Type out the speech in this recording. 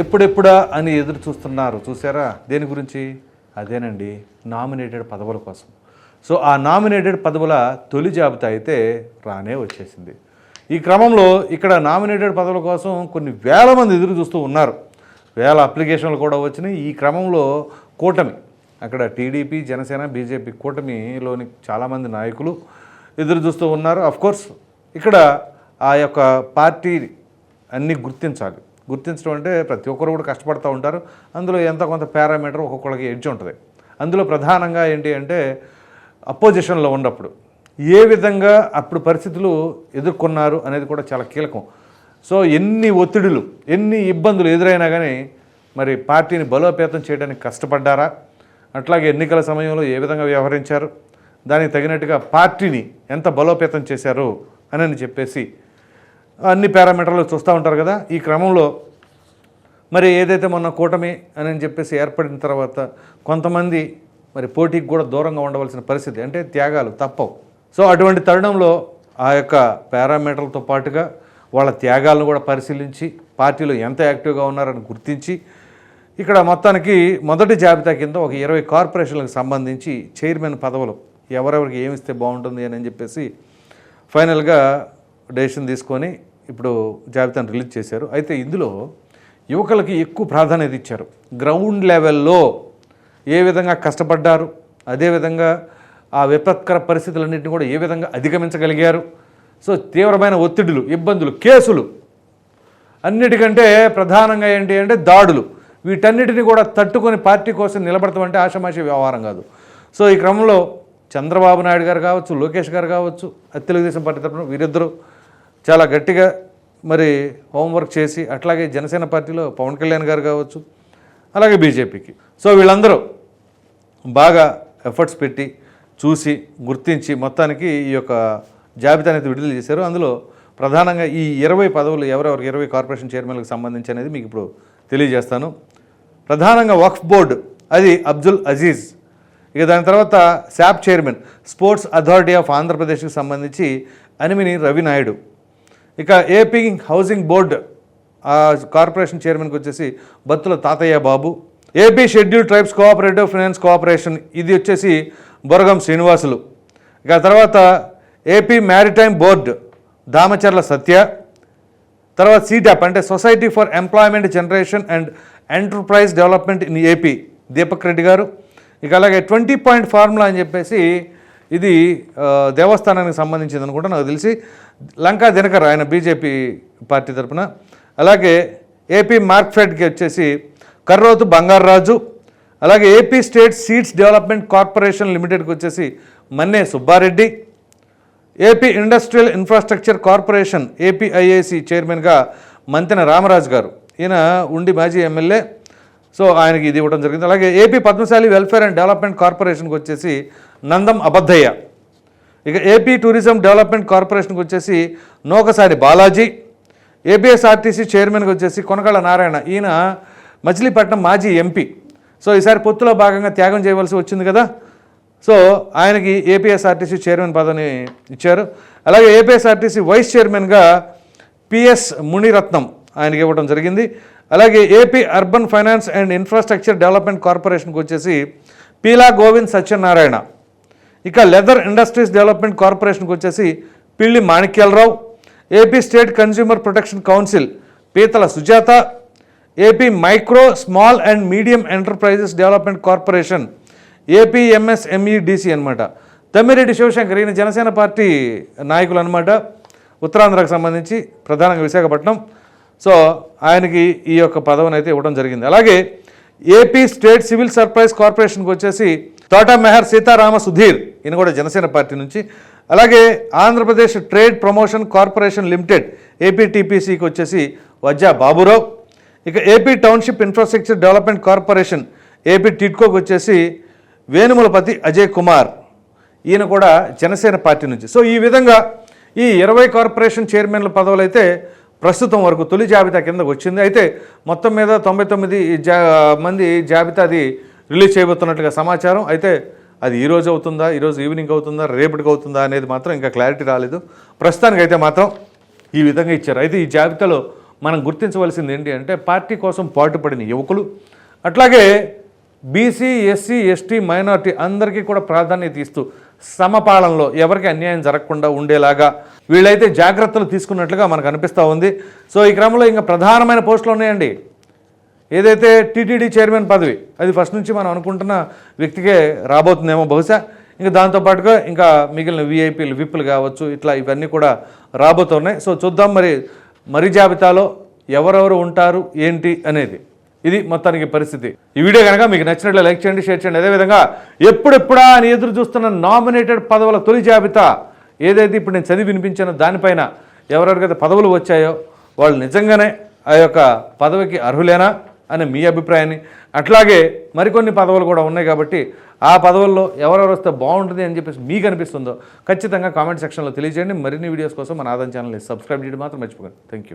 ఎప్పుడెప్పుడా అని ఎదురు చూస్తున్నారు. చూసారా దేని గురించి? అదేనండి నామినేటెడ్ పదవుల కోసం. సో ఆ నామినేటెడ్ పదవుల తొలి జాబితా అయితే రానే వచ్చేసింది. ఈ క్రమంలో ఇక్కడ నామినేటెడ్ పదవుల కోసం కొన్ని వేల మంది ఎదురు చూస్తూ ఉన్నారు. వేల అప్లికేషన్లు కూడా వచ్చినాయి. ఈ క్రమంలో కూటమి అక్కడ టీడీపీ జనసేన బీజేపీ కూటమిలోని చాలామంది నాయకులు ఎదురు చూస్తూ ఉన్నారు. కోర్స్ ఇక్కడ ఆ యొక్క పార్టీ అన్నీ గుర్తించాలి. గుర్తించడం అంటే ప్రతి ఒక్కరు కూడా కష్టపడుతూ ఉంటారు. అందులో ఎంత కొంత పారామీటర్ ఒక్కొక్కరికి ఎడ్జ్ ఉంటుంది. అందులో ప్రధానంగా ఏంటి అంటే అపోజిషన్లో ఉన్నప్పుడు ఏ విధంగా అప్పుడు పరిస్థితులు ఎదుర్కొన్నారు అనేది కూడా చాలా కీలకం. సో ఎన్ని ఒత్తిడులు ఎన్ని ఇబ్బందులు ఎదురైనా కానీ మరి పార్టీని బలోపేతం చేయడానికి కష్టపడ్డారా? అట్లాగే ఎన్నికల సమయంలో ఏ విధంగా వ్యవహరించారు? దానికి తగినట్టుగా పార్టీని ఎంత బలోపేతం చేశారు? అని చెప్పేసి అన్ని పారామీటర్లు చూస్తూ ఉంటారు కదా ఈ క్రమంలో మరి ఏదైతే మొన్న కూటమి అని చెప్పేసి ఏర్పడిన తర్వాత కొంతమంది మరి పోటీకి కూడా దూరంగా ఉండవలసిన పరిస్థితి అంటే త్యాగాలు తప్పవు. సో అటువంటి తరుణంలో ఆ యొక్క పారామీటర్లతో పాటుగా వాళ్ళ త్యాగాలను కూడా పరిశీలించి పార్టీలో ఎంత యాక్టివ్గా ఉన్నారని గుర్తించి ఇక్కడ మొత్తానికి మొదటి జాబితా కింద ఒక ఇరవై కార్పొరేషన్లకు సంబంధించి చైర్మన్ పదవులు ఎవరెవరికి ఏమిస్తే బాగుంటుంది అని చెప్పేసి ఫైనల్గా డెసిషన్ తీసుకొని ఇప్పుడు జాబితాను రిలీజ్ చేశారు. అయితే ఇందులో యువకులకి ఎక్కువ ప్రాధాన్యత ఇచ్చారు. గ్రౌండ్ లెవెల్లో ఏ విధంగా కష్టపడ్డారు అదేవిధంగా ఆ విపత్కర పరిస్థితులన్నింటినీ కూడా ఏ విధంగా అధిగమించగలిగారు. సో తీవ్రమైన ఒత్తిడులు ఇబ్బందులు కేసులు అన్నిటికంటే ప్రధానంగా ఏంటి అంటే దాడులు. వీటన్నిటిని కూడా తట్టుకొని పార్టీ కోసం నిలబడతాం అంటే ఆషమాషి వ్యవహారం కాదు. సో ఈ క్రమంలో చంద్రబాబు నాయుడు గారు కావచ్చు లోకేష్ గారు కావచ్చు తెలుగుదేశం పార్టీ తరఫున వీరిద్దరూ చాలా గట్టిగా మరి హోంవర్క్ చేసి అట్లాగే జనసేన పార్టీలో పవన్ కళ్యాణ్ గారు కావచ్చు అలాగే బీజేపీకి. సో వీళ్ళందరూ బాగా ఎఫర్ట్స్ పెట్టి చూసి గుర్తించి మొత్తానికి ఈ యొక్క జాబితా అనేది విడుదల చేశారు. అందులో ప్రధానంగా ఈ ఇరవై పదవులు ఎవరెవరికి ఇరవై కార్పొరేషన్ చైర్మన్లకు సంబంధించి అనేది మీకు ఇప్పుడు తెలియజేస్తాను. ప్రధానంగా వక్ఫ్ బోర్డు అది అబ్దుల్ అజీజ్. ఇక దాని తర్వాత SAAP chairman sports authority of ఆంధ్రప్రదేశ్కి సంబంధించి అనిమిని రవి నాయుడు ఇక ఏపీ హౌసింగ్ బోర్డు ఆ కార్పొరేషన్ చైర్మన్కి వచ్చేసి Battula Tatayya Babu AP schedule tribes cooperative finance cooperation ఇది వచ్చేసి బొరగం శ్రీనివాసులు. ఇక తర్వాత AP maritime board Damacharla Satya. తర్వాత సీటాప్ అంటే society for employment generation and enterprise development in AP Deepak Reddy garu. ఇక అలాగే ట్వంటీ పాయింట్ ఫార్ములా అని చెప్పేసి ఇది దేవస్థానానికి సంబంధించింది అనుకుంటా నాకు తెలిసి. లంకా దినకర్ ఆయన బీజేపీ పార్టీ తరఫున అలాగే ఏపీ మార్క్ఫెడ్కి వచ్చేసి కర్రోతు బంగారరాజు. అలాగే AP state seeds development corporation లిమిటెడ్కి వచ్చేసి Manne Subbareddy. AP industrial infrastructure corporation APIAC చైర్మన్గా మంతెన రామరాజు గారు. ఈయన ఉండి మాజీ ఎమ్మెల్యే. సో ఆయనకి ఇది ఇవ్వడం జరిగింది. అలాగే AP Padmasali welfare and development కార్పొరేషన్కి వచ్చేసి నందం అబద్ధయ్య. ఇక ఏపీ టూరిజం డెవలప్మెంట్ కార్పొరేషన్కి వచ్చేసి నోకసారి బాలాజీ ఏపీఎస్ఆర్టీసీ చైర్మన్కి వచ్చేసి కొనకళ్ళ నారాయణ ఈయన మచిలీపట్నం మాజీ ఎంపీ. సో ఈసారి పొత్తులో భాగంగా త్యాగం చేయవలసి వచ్చింది కదా. సో ఆయనకి ఏపీఎస్ఆర్టీసీ చైర్మన్ పదవిని ఇచ్చారు. అలాగే ఏపీఎస్ఆర్టీసీ వైస్ చైర్మన్గా పిఎస్ మునిరత్నం ఆయనకి ఇవ్వడం జరిగింది. అలాగే AP urban finance and infrastructure development కార్పొరేషన్కి వచ్చేసి పీలా గోవింద్ సత్యనారాయణ. ఇక లెదర్ ఇండస్ట్రీస్ డెవలప్మెంట్ కార్పొరేషన్కి వచ్చేసి Pilli Manikyalarao AP state consumer protection council Peethala Sujatha AP micro small and medium enterprises development corporation APMSMEDC అనమాట తమ్మిరెడ్డి శివశంకర్ ఈయన జనసేన పార్టీ నాయకులు అనమాట ఉత్తరాంధ్రకు సంబంధించి ప్రధానంగా విశాఖపట్నం. సో ఆయనకి ఈ యొక్క పదవిని అయితే ఇవ్వడం జరిగింది. అలాగే ఏపీ స్టేట్ సివిల్ సర్ప్రైజ్ కార్పొరేషన్కి వచ్చేసి తోటా మెహర్ సీతారామ సుధీర్ ఈయన కూడా జనసేన పార్టీ నుంచి. అలాగే Andhra Pradesh trade promotion corporation limited ఏపీటీపీసీకి వచ్చేసి వజ్జా బాబురావు. ఇక AP township infrastructure development corporation AP టిట్కోకి వచ్చేసి వేణుములపతి అజయ్ కుమార్ ఈయన కూడా జనసేన పార్టీ నుంచి. సో ఈ విధంగా ఈ ఇరవై కార్పొరేషన్ చైర్మన్ల పదవులు అయితే ప్రస్తుతం వరకు తొలి జాబితా కిందకు వచ్చింది. అయితే మొత్తం మీద తొంభై తొమ్మిది జా మంది జాబితాది రిలీజ్ చేయబోతున్నట్టుగా సమాచారం. అయితే అది ఈ రోజు అవుతుందా ఈరోజు ఈవినింగ్ అవుతుందా రేపటికి అవుతుందా అనేది మాత్రం ఇంకా క్లారిటీ రాలేదు. ప్రస్తుతానికైతే మాత్రం ఈ విధంగా ఇచ్చారు. అయితే ఈ జాబితాలో మనం గుర్తించవలసింది ఏంటి అంటే పార్టీ కోసం పాటుపడిన యువకులు అట్లాగే బీసీ ఎస్సీ ఎస్టీ మైనార్టీ అందరికీ కూడా ప్రాధాన్యత ఇస్తూ సమపాలనలో ఎవరికి అన్యాయం జరగకుండా ఉండేలాగా వీళ్ళైతే జాగ్రత్తలు తీసుకున్నట్లుగా మనకు అనిపిస్తూ ఉంది. సో ఈ క్రమంలో ఇంకా ప్రధానమైన పోస్టులు ఉన్నాయండి. ఏదైతే టీటీడీ చైర్మన్ పదవి అది ఫస్ట్ నుంచి మనం అనుకుంటున్న వ్యక్తికే రాబోతుందేమో బహుశా. ఇంకా దాంతోపాటుగా ఇంకా మిగిలిన విఐపీలు విప్పులు కావచ్చు ఇట్లా ఇవన్నీ కూడా రాబోతున్నాయి. సో చూద్దాం మరి మరి జాబితాలో ఎవరెవరు ఉంటారు ఏంటి అనేది. ఇది మొత్తానికి పరిస్థితి. ఈ వీడియో కనుక మీకు నచ్చినట్లు లైక్ చేయండి షేర్ చేయండి. అదేవిధంగా ఎప్పుడెప్పుడా అని ఎదురు చూస్తున్న నామినేటెడ్ పదవుల తొలి జాబితా ఏదైతే ఇప్పుడు నేను చదివి వినిపించానో దానిపైన ఎవరెవరికైతే పదవులు వచ్చాయో వాళ్ళు నిజంగానే ఆ యొక్క పదవికి అర్హులేనా? అని మీ అభిప్రాయాన్ని. అట్లాగే మరికొన్ని పదవులు కూడా ఉన్నాయి కాబట్టి ఆ పదవుల్లో ఎవరెవరు వస్తే బాగుంటుంది అని చెప్పేసి మీకు అనిపిస్తుందో ఖచ్చితంగా కామెంట్ సెక్షన్లో తెలియజేయండి. మరిన్ని వీడియోస్ కోసం మన ఆదాయం ఛానల్ని సబ్స్క్రైబ్ చేయడం మాత్రం మర్చిపోకండి. Thank you